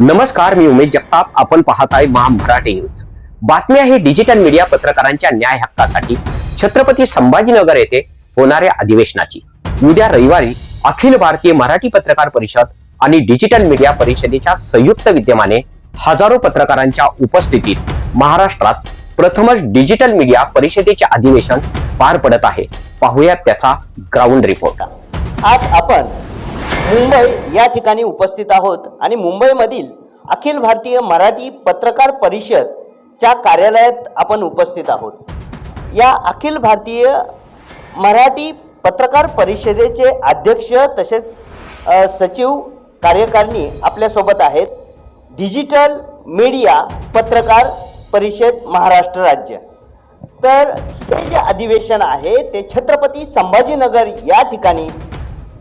नमस्कार मी उमेश जगताप. आपण पाहत महा मराठी न्यूज. बातम्या हे डिजिटल मीडिया पत्रकारांच्या न्याय हक्कासाठी. छत्रपती संभाजीनगर येथे होणाऱ्या अधिवेशनाची. उद्या रविवारी अखिल भारतीय मराठी पत्रकार परिषद आणि डिजिटल मीडिया परिषदेच्या संयुक्त विद्यमाने हजारो पत्रकारांच्या उपस्थितीत महाराष्ट्रात प्रथमच डिजिटल मीडिया परिषदेचे अधिवेशन पार पडत आहे. पाहूयात त्याचा ग्राउंड रिपोर्ट आज आपण मुंबई या ठिकाणी उपस्थित आहोत आणि मुंबईमधील अखिल भारतीय मराठी पत्रकार परिषदच्या कार्यालयात आपण उपस्थित आहोत. या अखिल भारतीय मराठी पत्रकार परिषदेचे अध्यक्ष तसेच सचिव कार्यकारिणी आपल्यासोबत आहेत. डिजिटल मीडिया पत्रकार परिषद महाराष्ट्र राज्य. तर हे जे अधिवेशन आहे ते छत्रपती संभाजीनगर या ठिकाणी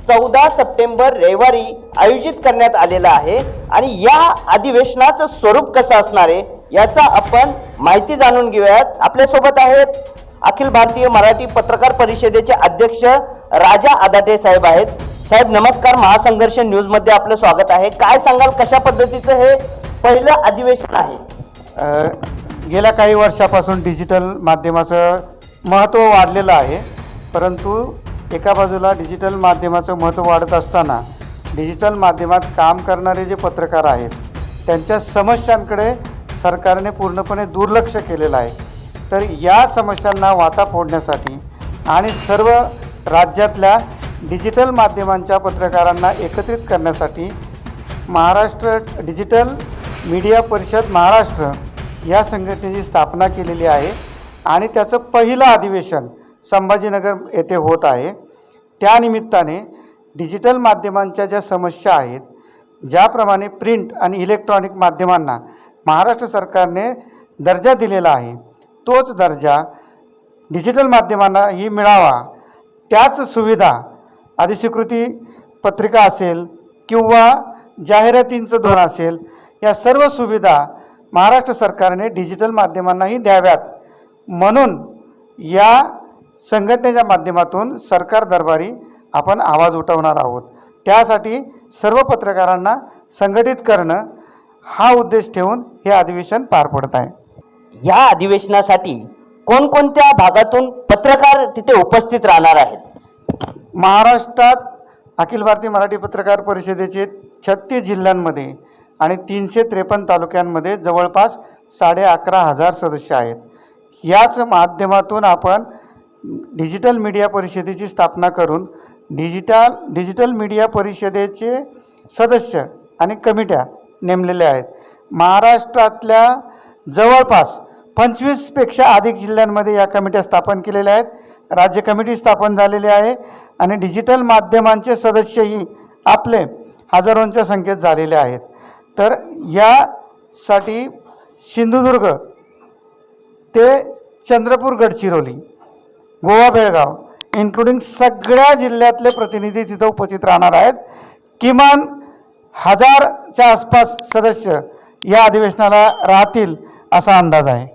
चौदा सप्टेंबर रविवारी आयोजित करण्यात आलेला आहे. आणि या अधिवेशनाचं स्वरूप कसं असणार आहे याचा आपण माहिती जाणून घेऊयात. आपल्यासोबत आहेत अखिल भारतीय मराठी पत्रकार परिषदेचे अध्यक्ष राजा आदाटे साहेब आहेत. साहेब नमस्कार. महासंघर्ष न्यूजमध्ये आपलं स्वागत आहे. काय सांगाल कशा पद्धतीचं हे पहिलं अधिवेशन आहे? गेल्या काही वर्षापासून डिजिटल माध्यमाचं महत्त्व वाढलेलं आहे. परंतु एका बाजूला डिजिटल माध्यमाचं महत्त्व वाढत असताना डिजिटल माध्यमात काम करणारे जे पत्रकार आहेत त्यांच्या समस्यांकडे सरकारने पूर्णपणे दुर्लक्ष केलेलं आहे. तर या समस्यांना वाचा फोडण्यासाठी आणि सर्व राज्यातल्या डिजिटल माध्यमांच्या पत्रकारांना एकत्रित करण्यासाठी महाराष्ट्र डिजिटल मीडिया परिषद महाराष्ट्र या संघटनेची स्थापना केलेली आहे आणि त्याचं पहिलं अधिवेशन संभाजीनगर येथे होत आहे. त्यानिमित्ताने डिजिटल माध्यमांच्या ज्या समस्या आहेत ज्याप्रमाणे प्रिंट आणि इलेक्ट्रॉनिक माध्यमांना महाराष्ट्र सरकारने दर्जा दिलेला आहे तोच दर्जा डिजिटल माध्यमांनाही मिळावा. त्याच सुविधा अधिस्वीकृती पत्रिका असेल किंवा जाहिरातींचं धोरण असेल या सर्व सुविधा महाराष्ट्र सरकारने डिजिटल माध्यमांनाही द्याव्यात. म्हणून या संघटनेच्या माध्यमातून सरकार दरबारी आपण आवाज उठवणार आहोत. त्यासाठी सर्व पत्रकारांना संघटित करणं हा उद्देश ठेवून हे अधिवेशन पार पडत आहे. या अधिवेशनासाठी कोणकोणत्या भागातून पत्रकार तिथे उपस्थित राहणार आहेत? महाराष्ट्रात अखिल भारतीय मराठी पत्रकार परिषदेचे छत्तीस जिल्ह्यांमध्ये आणि तीनशे त्रेपन्न तालुक्यांमध्ये जवळपास साडे अकरा हजार सदस्य आहेत. याच माध्यमातून आपण डिजिटल मीडिया परिषदेची स्थापना करून डिजिटल डिजिटल मीडिया परिषदेचे सदस्य आणि कमिट्या नेमलेल्या आहेत. महाराष्ट्रातल्या जवळपास पंचवीसपेक्षा अधिक जिल्ह्यांमध्ये या कमिट्या स्थापन केलेल्या आहेत. राज्य कमिटी स्थापन झालेली आहे आणि डिजिटल माध्यमांचे सदस्यही आपले हजारोंच्या संख्येत झालेले आहेत. तर यासाठी सिंधुदुर्ग ते चंद्रपूर गडचिरोली गोवा बेळगाव इन्क्लुडिंग सगळ्या जिल्ह्यातले प्रतिनिधी तिथं उपस्थित राहणार आहेत. किमान हजारच्या आसपास सदस्य या अधिवेशनाला राहतील असा अंदाज आहे.